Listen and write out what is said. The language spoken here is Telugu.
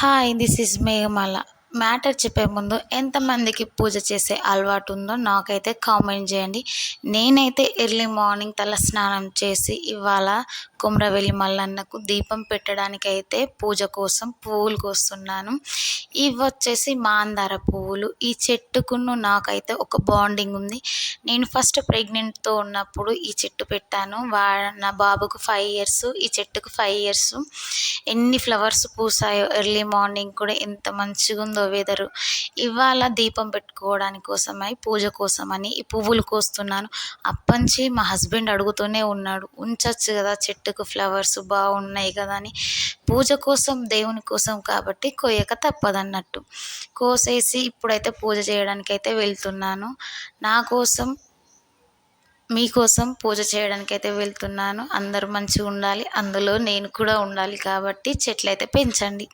Hi, this is Meghamala. Matter చెప్పే ముందు ఎంతమందికి పూజ చేసే అలవాటు ఉందో నాకైతే కామెంట్ చేయండి. నేనైతే ఎర్లీ మార్నింగ్ తల స్నానం చేసి ఇవాళ కుమ్రవెల్లి మల్లన్నకు దీపం పెట్టడానికి అయితే పూజ కోసం పువ్వులు కోస్తున్నాను. ఇవి వచ్చేసి మాందార పువ్వులు. ఈ చెట్టుకును నాకైతే ఒక బాండింగ్ ఉంది. నేను ఫస్ట్ ప్రెగ్నెంట్తో ఉన్నప్పుడు ఈ చెట్టు పెట్టాను. వా నా బాబుకు ఫైవ్ ఇయర్స్ ఈ చెట్టుకు ఫైవ్ ఇయర్స్. ఎన్ని ఫ్లవర్స్ పూసాయో ఎర్లీ మార్నింగ్ కూడా ఎంత మంచిగా ఉందో ఉందో వెదరు. ఇవాళ దీపం పెట్టుకోవడానికి కోసమై పూజ కోసమని ఈ పువ్వులు కోస్తున్నాను. అప్పంచి మా హస్బెండ్ అడుగుతూనే ఉన్నాడు ఉంచచ్చు కదా చెట్టుకు ఫ్లవర్స్ బాగున్నాయి కదా అని. పూజ కోసం దేవుని కోసం కాబట్టి కొయ్యక తప్పదన్నట్టు. కోసేసి ఇప్పుడైతే పూజ చేయడానికి అయితే వెళ్తున్నాను. నా కోసం మీకోసం పూజ చేయడానికి అయితే వెళ్తున్నాను. అందరూ మంచిగా ఉండాలి అందులో నేను కూడా ఉండాలి కాబట్టి చెట్లు అయితే పెంచండి.